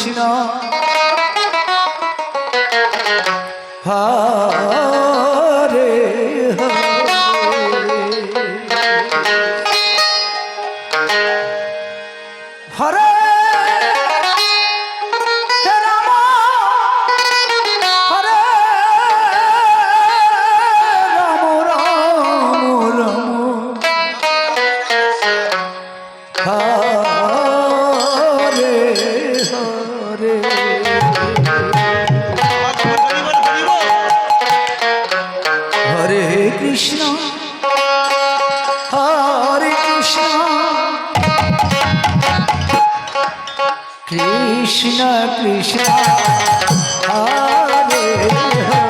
Krishna. Hare Krishna Krishna Hare Hare